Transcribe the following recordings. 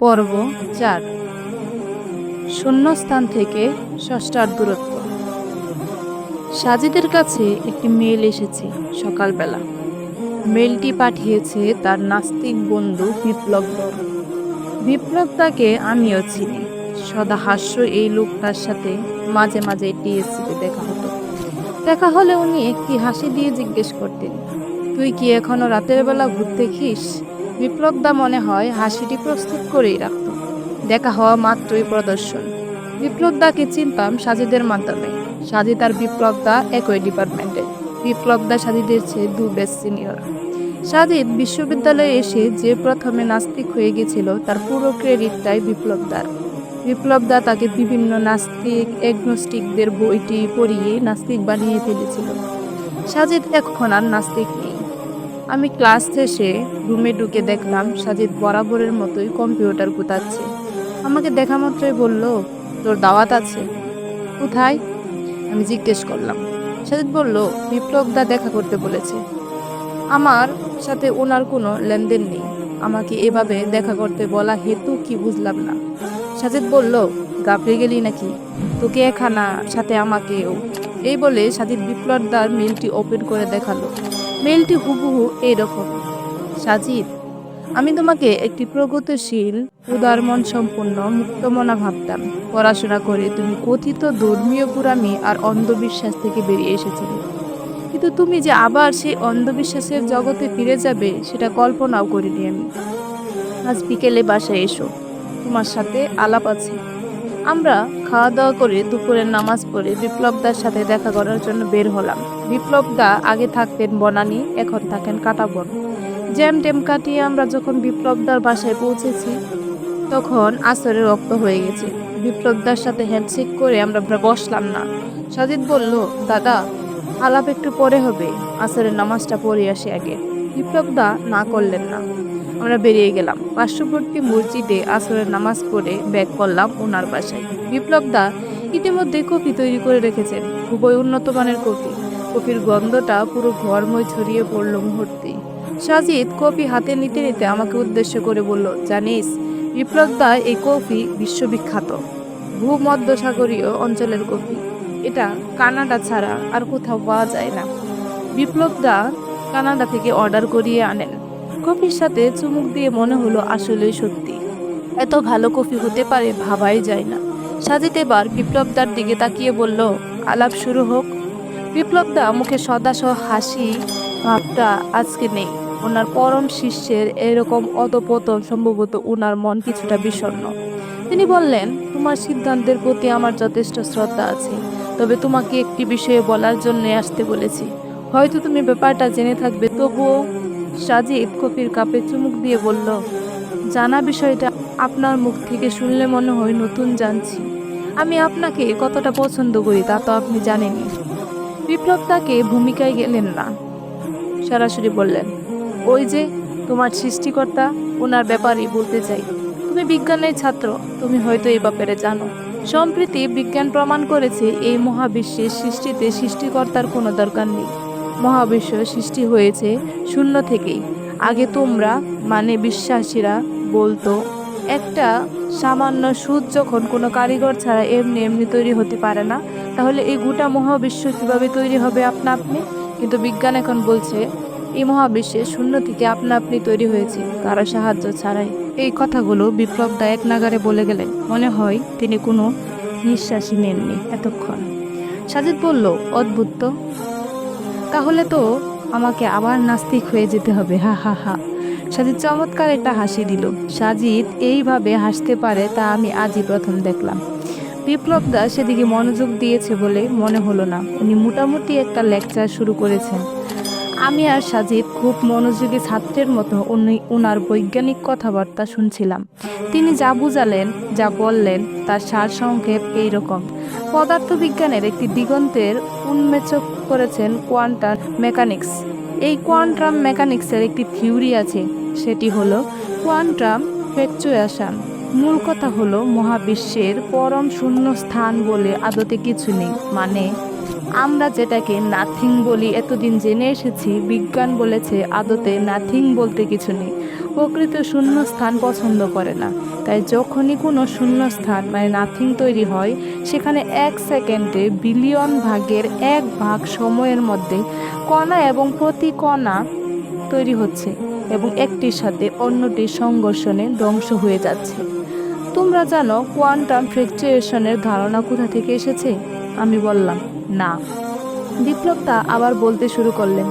পর্ব চার। শূন্যস্থান থেকে ষষ্ঠার দূরত্ব। সাজিদের কাছে একটি মেল এসেছে সকালবেলা। মেলটি পাঠিয়েছে তার নাস্তিক বন্ধু বিপ্লব বিপ্লব তাকে আমিও চিনি। সদা হাস্য এই লোকটার সাথে মাঝে মাঝে টিএসসিতে দেখা হতো। দেখা হলে উনি একটি হাসি দিয়ে জিজ্ঞেস করতেন, তুই কি এখনও রাতের বেলা ঘুরতে খিস বিপ্লব দা মনে হয় হাসিটি প্রস্তুত করেই রাখত। দেখা হওয়া মাত্রই প্রদর্শন। বিপ্লব দাকে চিনতাম সাজিদের মাধ্যমে। সাজিদ আর বিপ্লব দা একই ডিপার্টমেন্টে। বিপ্লব দা সাজিদের চেয়ে দু বেশ সিনিয়র। সাজিদ বিশ্ববিদ্যালয়ে এসে যে প্রথমে নাস্তিক হয়ে গেছিল, তার পুরো ক্রেডিটটাই বিপ্লব দার বিপ্লব দা তাকে বিভিন্ন নাস্তিক, এগনোস্টিকদের বইটি পড়িয়ে নাস্তিক বানিয়ে ফেলেছিল। সাজিদ এখন আর নাস্তিক নেই। আমি ক্লাস শেষে রুমে ঢুকে দেখলাম সাজিদ বরাবরের মতোই কম্পিউটার গুতাচ্ছে। আমাকে দেখা মাত্রই বলল, তোর দাওয়াত আছে। কোথায়? আমি জিজ্ঞেস করলাম। সাজিদ বলল বিপ্লব দা দেখা করতে বলেছে। আমার সাথে ওনার কোনো লেনদেন নেই। আমাকে এভাবে দেখা করতে বলা হেতু কি বুঝলাম না। সাজিদ বলল গাবড়ে গেলি নাকি? তোকে এখানা সাথে আমাকেও। এই বলে সাজিদ বিপ্লব দার মেলটি ওপেন করে দেখাল। মেলটি হুবহু এইরকম। সাজিদ, আমি তোমাকে একটি প্রগতিশীল উদার মন সম্পন্ন মুক্তমনা ভাবতাম। পড়াশোনা করে তুমি কথিত ধর্মীয় পুরামি আর অন্ধবিশ্বাস থেকে বেরিয়ে এসেছিলে। কিন্তু তুমি যে আবার সেই অন্ধবিশ্বাসের জগতে ফিরে যাবে, সেটা কল্পনাও করিনি আমি। আজ বিকেলে বাসায় এসো। তোমার সাথে আলাপ আছে। আমরা খাওয়া দাওয়া করে দুপুরের নামাজ পড়ে বিপ্লবদার সাথে দেখা করার জন্য বের হলাম। বিপ্লবদা আগে থাকতেন বনানী, এখন থাকেন কাটাবন। জ্যাম টেম কাটিয়ে আমরা যখন বিপ্লবদার বাসায় পৌঁছেছি, তখন আসরের রক্ত হয়ে গেছে। বিপ্লবদার সাথে হ্যান্ডশেক করে আমরা বসলাম না। সাজিদ বলল, দাদা, আলাপ একটু পরে হবে। আসরের নামাজটা পড়ে আসি আগে। বিপ্লবদা না করলেন না। আমরা বেরিয়ে গেলাম। পার্শ্ববর্তী মসজিদে আসরের নামাজ পড়ে ব্যাক করলাম ওনার বাসায়। বিপ্লব দা ইতিমধ্যে কফি তৈরি করে রেখেছেন। খুবই উন্নত মানের কফি। কফির গন্ধটা পুরো ঘরময় ছড়িয়ে পড়ল মুহূর্তেই সাজিদ কফি হাতে নিতে নিতে আমাকে উদ্দেশ্য করে বলল, জানিস, বিপ্লব দা এই কফি বিশ্ববিখ্যাত। ভূমধ্যসাগরীয় অঞ্চলের কফি। এটা কানাডা ছাড়া আর কোথাও পাওয়া যায় না। বিপ্লব দা কানাডা থেকে অর্ডার করিয়ে আনেন। কফির সাথে চুমুক দিয়ে মনে হলো আসলেই সত্যি। এত ভালো কফি হতে পারে ভাবাই যায় না। সাজিদ এবার বিপ্লবদার দিকে তাকিয়ে বলল, আলাপ শুরু হোক। বিপ্লবদা মুখে সদাসহ হাসি, ভাবটা আজকে নেই। ওনার পরম শিষ্যের এরকম অতপতন সম্ভবত ওনার মন কিছুটা বিষণ্ণ। তিনি বললেন, তোমার সিদ্ধান্তের প্রতি আমার যথেষ্ট শ্রদ্ধা আছে, তবে তোমাকে একটি বিষয়ে বলার জন্য আসতে বলেছি। হয়তো তুমি ব্যাপারটা জেনে থাকবে, তবুও সাজিদ কফির কাপে চুমুক দিয়ে বলল, জানা বিষয়টা আপনার মুখ থেকে শুনলে মনে হয় নতুন জানছি। আমি আপনাকে কতটা পছন্দ করি, তা তো আপনি জানেনই। বিপ্লব তাকে ভূমিকায় গেলেন না। সরাসরি বললেন, ওই যে তোমার সৃষ্টিকর্তা, ওনার ব্যাপারেই বলতে চাই। তুমি বিজ্ঞানের ছাত্র, তুমি হয়তো এই ব্যাপারে জানো। সম্প্রতি বিজ্ঞান প্রমাণ করেছে, এই মহাবিশ্বের সৃষ্টিতে সৃষ্টিকর্তার কোনো দরকার নেই। মহাবিশ্ব সৃষ্টি হয়েছে শূন্য থেকেই। আগে তোমরা মানে বিশ্বাসীরা, বলতো, একটা সামান্য সুদ যখন কোনো কারিগর ছাড়া এমনি এমনি তৈরি হতে পারে না, তাহলে এই গোটা মহাবিশ্ব কীভাবে তৈরি হবে আপনা আপনি? কিন্তু বিজ্ঞান এখন বলছে, এই মহাবিশ্বে শূন্য থেকে আপনা আপনি তৈরি হয়েছে, কারও সাহায্য ছাড়াই। এই কথাগুলো বিপ্লব দা এক নাগারে বলে গেলেন। মনে হয় তিনি কোনো নিঃশ্বাসই নেননি এতক্ষণ। সাজিদ বলল, অদ্ভুত তাহলে তো আমাকে আবার নাস্তিক হয়ে যেতে হবে, হা হা হা। সাজিদ চমৎকার একটা হাসি দিল। সাজিদ এইভাবে হাসতে পারে তা আমি আজই প্রথম দেখলাম। বিপ্লব দাস সেদিকে মনোযোগ দিয়েছে বলে মনে হলো না। উনি মোটামুটি একটা লেকচার শুরু করেছেন। আমি আর সাজিদ খুব মনোযোগী ছাত্রের মতো উনি ওনার বৈজ্ঞানিক কথাবার্তা শুনছিলাম। তিনি যা বুঝালেন, যা বললেন, তার সারসংক্ষেপ এইরকম। পদার্থবিজ্ঞানের একটি দিগন্তের উন্মেচক করেছেন কোয়ান্টাম মেকানিক্স। এই কোয়ান্টাম মেকানিক্সের একটি থিওরি আছে, সেটি হলো কোয়ান্টাম ফ্যাকচুয়েশন। মূল কথা হলো মহাবিশ্বের পরম শূন্য স্থান বলে আদতে কিছু নেই মানে আমরা যেটাকে নাথিং বলি, এতদিন জেনে এসেছি বিজ্ঞান বলেছে আদতে নাথিং বলতে কিছু নেই। প্রকৃত শূন্যস্থান পছন্দ করে না। তাই যখনই কোনো শূন্যস্থান মানে নাথিং তৈরি হয়, সেখানে এক সেকেন্ডে বিলিয়ন ভাগের এক ভাগ সময়ের মধ্যে কণা এবং প্রতি কণা তৈরি হচ্ছে এবং একটির সাথে অন্যটির সংঘর্ষণে ধ্বংস হয়ে যাচ্ছে। তোমরা জানো কোয়ান্টাম ফ্লেকচুয়েশনের ধারণা কোথা থেকে এসেছে? আমি বললাম, না। বিপ্লবটা আবার বলতে শুরু করলেন,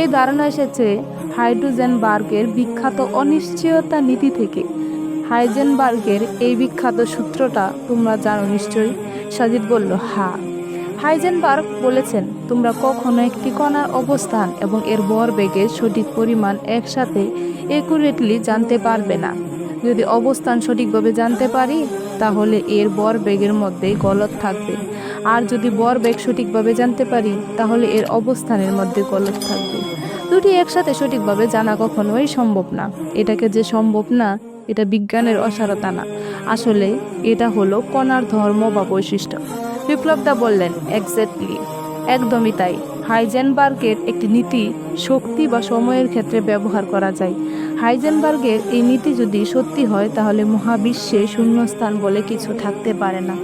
এই ধারণা এসেছে হাইড্রোজেনবার্গের বিখ্যাত অনিশ্চয়তা নীতি থেকে। হাইজেনবার্গের এই বিখ্যাত সূত্রটা তোমরা জানো নিশ্চয়ই? সাজিদ বলল হ্যাঁ হাইজেনবার্গ বলেছেন, তোমরা কখনো একটি কণার অবস্থান এবং এর ভরবেগের সঠিক পরিমাণ একসাথে একুরেটলি জানতে পারবে না। যদি অবস্থান সঠিকভাবে জানতে পারি, তাহলে এর ভরবেগের মধ্যে গলত থাকবে। আর যদি ভরবেগ সঠিকভাবে জানতে পারি, তাহলে এর অবস্থানের মধ্যে গলত থাকবে। দুটি একসাথে সঠিকভাবে জানা কখনোই সম্ভব না। এটাকে যে সম্ভব না, এটা বিজ্ঞানের অসারতা না। আসলে এটা হলো কণার ধর্ম বা বৈশিষ্ট্য। বিপ্লবদা বললেন এক্স্যাক্টলি একদমই তাই। হাইজেনবার্গের একটি নীতি, শক্তি বা সময়ের ক্ষেত্রে ব্যবহার করা যায়। হাইজেনবার্গের এই নীতি যদি সত্যি হয়, তাহলে মহাবিশ্বে শূন্যস্থান বলে কিছু থাকতে পারে না।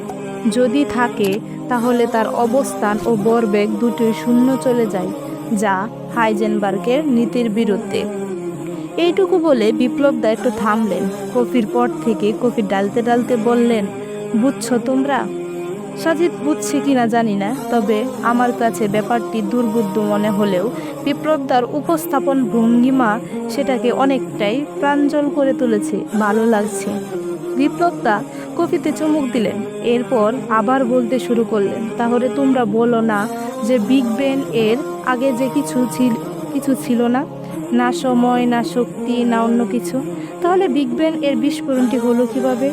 যদি থাকে, তাহলে তার অবস্থান ও বরবেগ দুটোই শূন্য চলে যায়, যা হাইজেনবার্গের নীতির বিরুদ্ধে। এইটুকু বলে বিপ্লবদা একটু থামলেন। কফির পর থেকে কফি ডালতে ডালতে বললেন, বুঝছ তোমরা? সাজিদ, বুঝছে কিনা জানি না, তবে আমার কাছে ব্যাপারটি দুর্বুদ্ধ মনে হলেও বিপ্লবদার উপস্থাপন ভঙ্গিমা সেটাকে অনেকটাই প্রাঞ্জল করে তুলেছে, ভালো লাগছে। বিপ্লবদা কফিতে চুমুক দিলেন, এরপর আবার বলতে শুরু করলেন, তাহলে তোমরা বলো না যে বিগ ব্যান এর আগে যে কিছু ছিল কিছু ছিল না না সময়, না শক্তি, না অন্য কিছু, তাহলে বিগ ব্যান এর বিস্ফোরণটি হলো কীভাবে?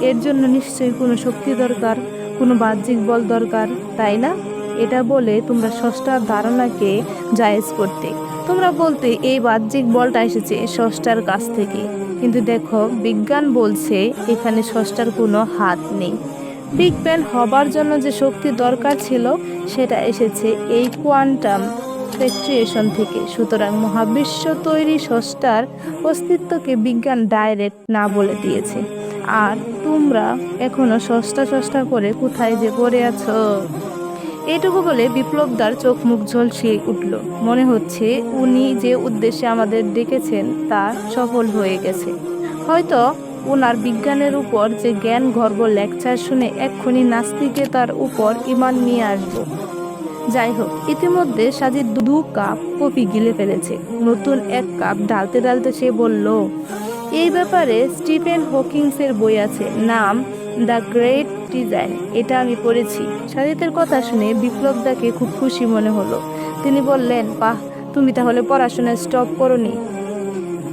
এর জন্য নিশ্চয়ই কোনো শক্তি দরকার, কোনো বাহ্যিক বল দরকার, তাই না? এটা বলে তোমরা ষষ্ঠার ধারণাকে জায়েজ করতে। তোমরা বলতে এই বাহ্যিক বলটা এসেছে ষষ্ঠার কাছ থেকে। কিন্তু দেখো, বিজ্ঞান বলছে এখানে ষষ্ঠার কোনো হাত নেই। বিগ ব্যান হবার জন্য যে শক্তি দরকার ছিল, সেটা এসেছে এই কোয়ান্টাম ফ্লেকচুয়েশন থেকে। সুতরাং মহাবিশ্ব তৈরি ষষ্ঠার অস্তিত্বকে বিজ্ঞান ডাইরেক্ট না বলে দিয়েছে। আর তোমরা এখনও সস্তা সস্তা করে কোথায় যে পড়ে আছো? এটুকু বলে বিপ্লবদার চোখ মুখ ঝলসিয়ে উঠল। মনে হচ্ছে উনি যে উদ্দেশ্যে আমাদের ডেকেছেন, তা সফল হয়ে গেছে। হয়তো ওনার বিজ্ঞানের উপর যে জ্ঞান গর্ব লেকচার শুনে এক্ষুনি নাস্তিকতার উপর ইমান নিয়ে আসব। যাই হোক, ইতিমধ্যে সাজিদ দু কাপ কফি গিলে ফেলেছে। নতুন এক কাপ ডালতে ডালতে সে বলল, এই ব্যাপারে স্টিফেন হকিংসের বই আছে। নাম, দ্য গ্রেট ডিজাইন এটা আমি পড়েছি। সাজিদের কথা শুনে বিপ্লব বিপ্লবদাকে খুব খুশি মনে হলো। তিনি বললেন, বাহ, তুমি তাহলে পড়াশোনা স্টপ করনি।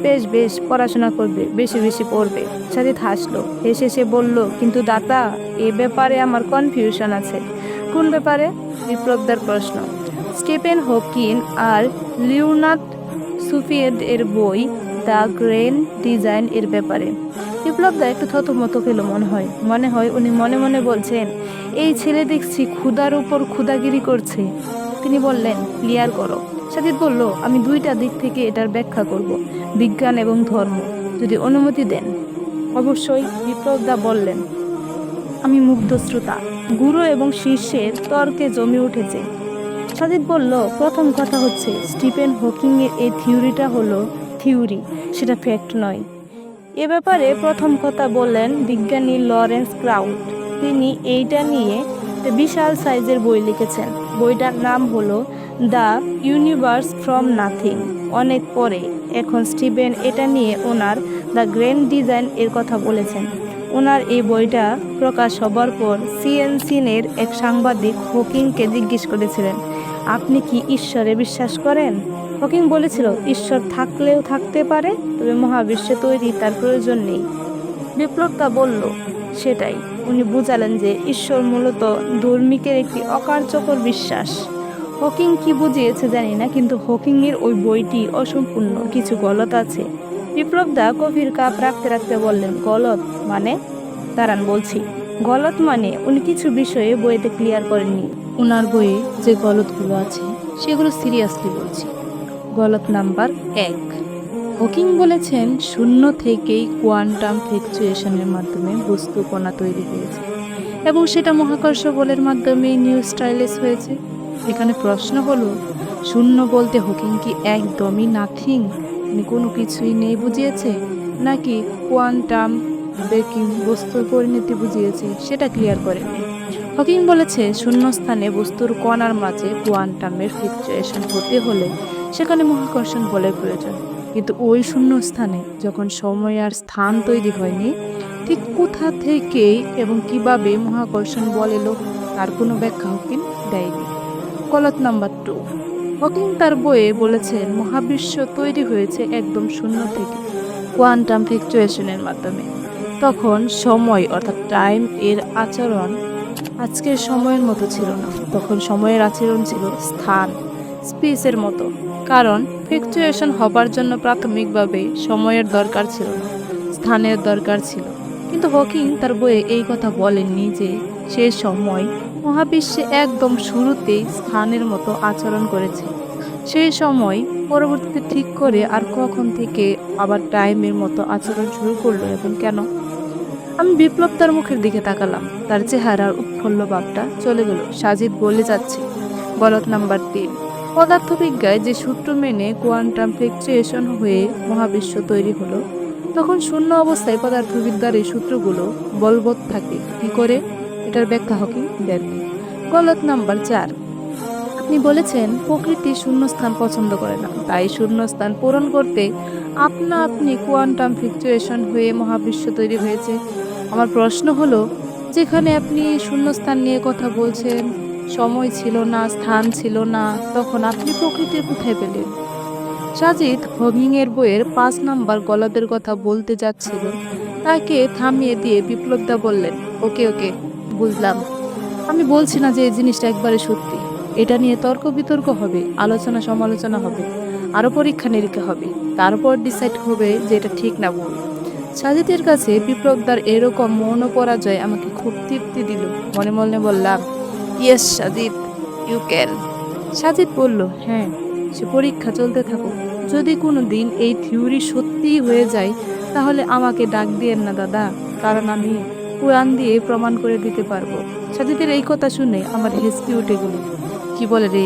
বেশ বেশ পড়াশোনা করবে, বেশি বেশি পড়বে। সাজিদ হাসলো, হেসে সে বলল, কিন্তু দাতা এ ব্যাপারে আমার কনফিউশন আছে। কোন ব্যাপারে? বিপ্লবদার প্রশ্ন। স্টিফেন হকিন আর লিওনার্ড সুফিয়েদ এর বই, দ্য গ্রেন ডিজাইন এর ব্যাপারে। বিপ্লবদা একটু থতমত খেল মনে হয়। মনে হয় উনি মনে মনে বলছেন, এই ছেলে দেখছি ক্ষুদার উপর ক্ষুদাগিরি করছে। তিনি বললেন, ক্লিয়ার করো। সাজিদ বলল, আমি দুইটা দিক থেকে এটার ব্যাখ্যা করব, বিজ্ঞান এবং ধর্ম। যদি অনুমতি দেন। অবশ্যই বিপ্লবদা বললেন, আমি মুগ্ধ শ্রোতা। গুরু এবং শিষ্যের তর্কে জমে উঠেছে। সাজিদ বলল, প্রথম কথা হচ্ছে, স্টিফেন হকিং এর এই থিওরিটা হলো থিওরি, সেটা ফ্যাক্ট নয়। এ ব্যাপারে প্রথম কথা বললেন বিজ্ঞানী লরেন্স ক্রাউড। তিনি এইটা নিয়ে বিশাল সাইজের বই লিখেছেন। বইটার নাম হলো দ্য ইউনিভার্স ফ্রম নাথিং। অনেক পরে এখন স্টিভেন এটা নিয়ে ওনার দ্য গ্র্যান্ড ডিজাইন এর কথা বলেছেন। ওনার এই বইটা প্রকাশ হবার পর সিএনসিনের এক সাংবাদিক হকিংকে জিজ্ঞেস করেছিলেন, আপনি কি ঈশ্বরে বিশ্বাস করেন? হকিং বলেছিল, ঈশ্বর থাকলেও থাকতে পারে, তবে মহাবিশ্বে তৈরি তার প্রয়োজন নেই। বিপ্লবটা বলল, সেটাই। উনি বুঝালেন যে ঈশ্বর মূলত ধর্মিকের একটি অকার্যকর বিশ্বাস। হকিং কি বুঝিয়েছে জানি না কিন্তু হকিংয়ের ওই বইটি অসম্পূর্ণ। কিছু গলত আছে। বিপ্লব দা কফির কাপ রাখতে রাখতে বললেন গলত মানে? দাঁড়ান বলছি। গলত মানে? উনি কিছু বিষয়ে বইতে ক্লিয়ার করেননি। ওনার বইয়ে যে গলতগুলো আছে সেগুলো সিরিয়াসলি বলছি। গলত নাম্বার এক। হকিং বলেছেন শূন্য থেকেই কোয়ান্টাম ফ্লুকচুয়েশনের মাধ্যমে বস্তু কণা তৈরি হয়েছে এবং সেটা মহাকর্ষ বলের মাধ্যমে নিউ স্টাইলেস হয়েছে। এখানে প্রশ্ন হলো, শূন্য বলতে হকিং কি একদমই নাথিং? কোনো কিছুই নেই বুঝিয়েছে? নাকি কোয়ান্টাম বেকিং বস্তুর পরিণতি বুঝিয়েছে? সেটা ক্লিয়ার করে হকিং বলেছে, শূন্যস্থানে বস্তুর কণার মাঝে কোয়ান্টামের ফ্লুকচুয়েশন হতে হলে সেখানে মহাকর্ষণ বলের প্রয়োজন। কিন্তু ওই শূন্যস্থানে যখন সময় আর স্থান তৈরি হয়নি, ঠিক কোথা থেকে এবং কীভাবে মহাকর্ষণ বল এলো তার কোনো ব্যাখ্যা হকিং দেয়নি। গলত নাম্বার টু। হকিং তার বইয়ে বলেছেন, মহাবিশ্ব তৈরি হয়েছে একদম শূন্য থেকে, কোয়ান্টাম ফ্লুকচুয়েশনের মাধ্যমে। তখন সময় অর্থাৎ টাইম এর আচরণ আজকের সময়ের মতো ছিল না। তখন সময়ের আচরণ ছিল স্থান, স্পেসের মতো। কারণ ফ্লুকচুয়েশন হবার জন্য প্রাথমিকভাবে সময়ের দরকার ছিল না, স্থানের দরকার ছিল। কিন্তু হকিং তার বইয়ে এই কথা বলেননি যে সে সময় মহাবিশ্বে একদম শুরুতেই স্থানের মতো আচরণ করেছে। সেই সময় পরবর্তীতে ঠিক করে আর কখন থেকে আবার টাইমের মতো আচরণ শুরু করল এবং কেন? আমি বিপ্লব তার মুখের দিকে তাকালাম। তার চেহারার উৎফুল্ল ভাবটা চলে গেল। সাজিদ বলে যাচ্ছে বলত নাম্বার তিন। পদার্থবিজ্ঞায় যে সূত্র মেনে কোয়ান্টাম ফ্লুকচুয়েশন হয়ে মহাবিশ্ব তৈরি হলো, তখন শূন্য অবস্থায় পদার্থবিদ্যার এই সূত্রগুলো বলবৎ থাকে। কি করে? এটার ব্যাখ্যা হকি দেননি গলত নাম্বার চার। আপনি বলেছেন, প্রকৃতি শূন্যস্থান পছন্দ করে না। তাই শূন্যস্থান পূরণ করতে আপনা আপনি কোয়ান্টাম ফ্লুকচুয়েশন হয়ে মহাবিশ্ব তৈরি হয়েছে। আমার প্রশ্ন হলো, যেখানে আপনি শূন্যস্থান নিয়ে কথা বলছেন, সময় ছিল না, স্থান ছিল না, তখন আপনি প্রকৃতি কোথায় পেলেন? সাজিদ হগিংয়ের বইয়ের পাঁচ নাম্বার গলাদের কথা বলতে যাচ্ছিল। তাকে থামিয়ে দিয়ে বিপ্লবদা বললেন, ওকে ওকে। বুঝলাম। আমি বলছি না যে এই জিনিসটা একবারে সত্যি। এটা নিয়ে তর্ক বিতর্ক হবে, আলোচনা সমালোচনা হবে আরও পরীক্ষা নিরীক্ষা হবে। তারপর ডিসাইড হবে যে এটা ঠিক না ভুল। সাজিদের কাছে বিপ্লবদার এরকম মৌন পরাজয় আমাকে খুব তৃপ্তি দিল। মনে মনে বললাম yes Sajid you can Sajid বলল হ্যাঁ সে পরীক্ষা চলতে থাকুক। যদি কোনো দিন এই থিওরি সত্যিই হয়ে যায়, তাহলে আমাকে ডাক দিয়েন না দাদা, কারণ আমি কোরআন দিয়ে প্রমাণ করে দিতে পারব। সাজিদের এই কথা শুনে আমার হেসকি উঠে গেল। কি বলে রে?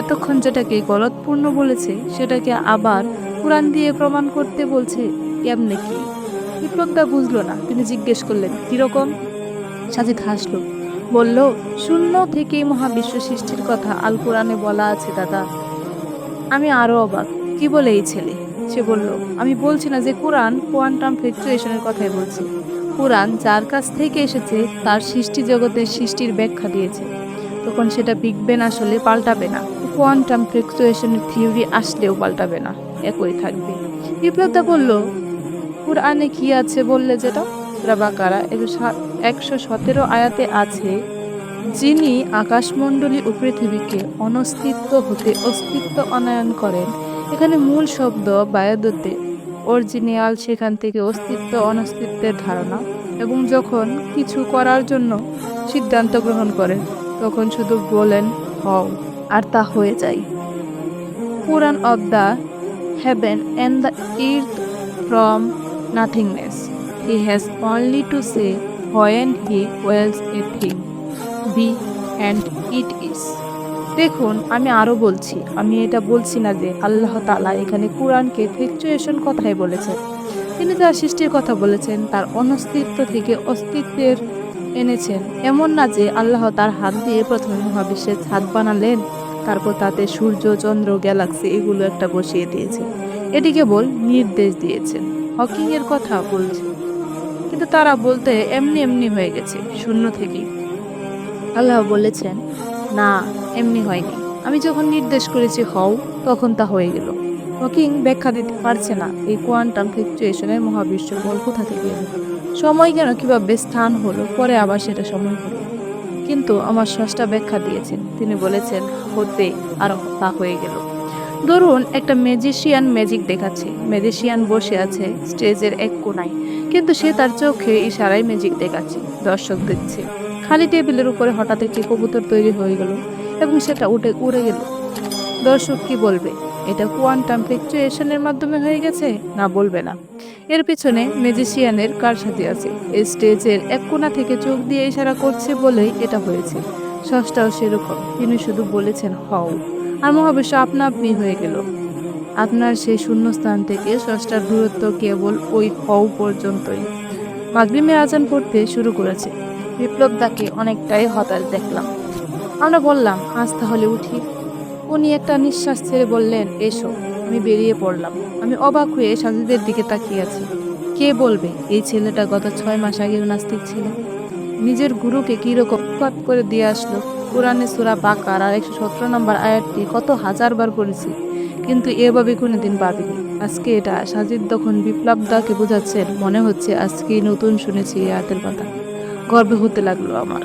এতক্ষণ যেটাকে গলতপূর্ণ বলেছে, সেটাকে আবার কোরআন দিয়ে প্রমাণ করতে বলছে কেমনে কি? বিপ্লবদা বুঝলো না। তিনি জিজ্ঞেস করলেন কীরকম সাজিদ হাসলো, বলল, শূন্য থেকেই মহাবিশ্ব সৃষ্টির কথা আল কোরআনে বলা আছে, দাদা। আমি আরও অবাক। কি বলে এই ছেলে? সে বলল, আমি বলছি না যে কোরআন, কোয়ান্টাম ফ্লুকচুয়েশনের কথাই বলছি। কোরআন যার কাছ থেকে এসেছে, তার সৃষ্টি জগতের সৃষ্টির ব্যাখ্যা দিয়েছে। তখন সেটা বিগ ব্যাং আসলে পাল্টাবে না। কোয়ান্টাম ফ্লুকচুয়েশনের থিওরি আসলেও পাল্টাবে না। একই থাকবে। বিপ্লবদা বলল কোরআনে কি আছে বললে যেটা? রাবাকারা একশো সতেরো আয়াতে আছে, যিনি আকাশমণ্ডলী ও পৃথিবীকে অনস্তিত্ব হতে অস্তিত্ব অনায়ন করেন। এখানে মূল শব্দ বায়দতে অরিজিনাল সেখান থেকে অস্তিত্ব, অনস্তিত্বের ধারণা এবং যখন কিছু করার জন্য সিদ্ধান্ত গ্রহণ করেন, তখন শুধু বলেন, হও, আর তা হয়ে যায়। পুরাণ of the heaven and the earth from nothingness. He has only to say when he wills a thing, be and it is. দেখুন, আমি আরও বলছি, আমি এটা বলছি না যে আল্লাহ তালা এখানে কোরআনকে ফ্লুকচুয়েশন কথাই বলেছেন। তিনি তার সৃষ্টির কথা বলেছেন, তার অনস্তিত্ব থেকে অস্তিত্বের এনেছেন। এমন না যে আল্লাহ তার হাত দিয়ে প্রথমে মহাবিশ্বের ছাদ বানালেন, তারপর তাতে সূর্য, চন্দ্র, গ্যালাক্সি এগুলো একটা বসিয়ে দিয়েছে। এটি কেবল নির্দেশ দিয়েছেন হকিং এর কথা বলছে। কিন্তু তারা বলতে এমনি এমনি হয়ে গেছে, শূন্য থেকেই। আল্লাহ বলেছেন না, এমনি হয়নি। আমি যখন নির্দেশ করেছি হও, তখন তা হয়ে গেল। হকিং ব্যাখ্যা দিতে পারছে না। এই কোয়ান্টাম ফ্লুকচুয়েশনের মহাবিশ্ব বল কোথা থেকে সময় কেন কীভাবে স্থান হলো? পরে আবার সেটা সময় হলো। কিন্তু আমার স্রষ্টা ব্যাখ্যা দিয়েছেন। তিনি বলেছেন, হতে আর তা হয়ে গেল। ধরুন, একটা ম্যাজিশিয়ান ম্যাজিক দেখাচ্ছে। ম্যাজিশিয়ান বসে আছে স্টেজের এক কোনায়। কিন্তু সে তার চোখে ইশারায় ম্যাজিক দেখাচ্ছে। দর্শক দেখছে। খালি টেবিলের উপরে হঠাৎ একটি কবুতর তৈরি হয়ে গেল এবং সেটা উঠে, উড়ে গেল। দর্শক কি বলবে? এটা কোয়ান্টাম ফ্লিকচুয়েশনের মাধ্যমে হয়ে গেছে না বলবে না? এর পিছনে ম্যাজিশিয়ানের কারসাজি আছে। এই স্টেজের এক কোণা থেকে চোখ দিয়ে ইশারা করছে বলেই এটা হয়েছে। ষষ্ঠাও সেরকম। তিনি শুধু বলেছেন, হও। আর মহাবিশ্ব, আপনা আপনি হয়ে গেল। আপনার সেই শূন্যস্থান থেকে ষষ্ঠার দূরত্ব কেবল ওই হও পর্যন্তই। মাগরিমের আজান পড়তে শুরু করেছে। বিপ্লব দাকে অনেকটাই হতাশ দেখলাম। আমরা বললাম, আজ তাহলে উঠি। উনি একটা নিঃশ্বাস ছেড়ে বললেন, এসো। আমি বেরিয়ে পড়লাম। আমি অবাক হয়ে সাজিদের দিকে তাকিয়ে আছি। কে বলবে, এই ছেলেটা গত ছয় মাস আগেও নাস্তিক ছিল। নিজের গুরুকে কীরকম কট করে দিয়ে আসলো কোরআনে সুরা বাকার আর একশো সতেরো নম্বর আয়াতটি কত হাজার বার পড়েছি, কিন্তু এভাবে কোনোদিন ভাবিনি। আজকে এটা সাজিদ তখন বিপ্লব দাকে বোঝাচ্ছেন, মনে হচ্ছে আজকেই নতুন শুনেছি এই আয়াতের কথা। গর্বে হতে লাগল আমার।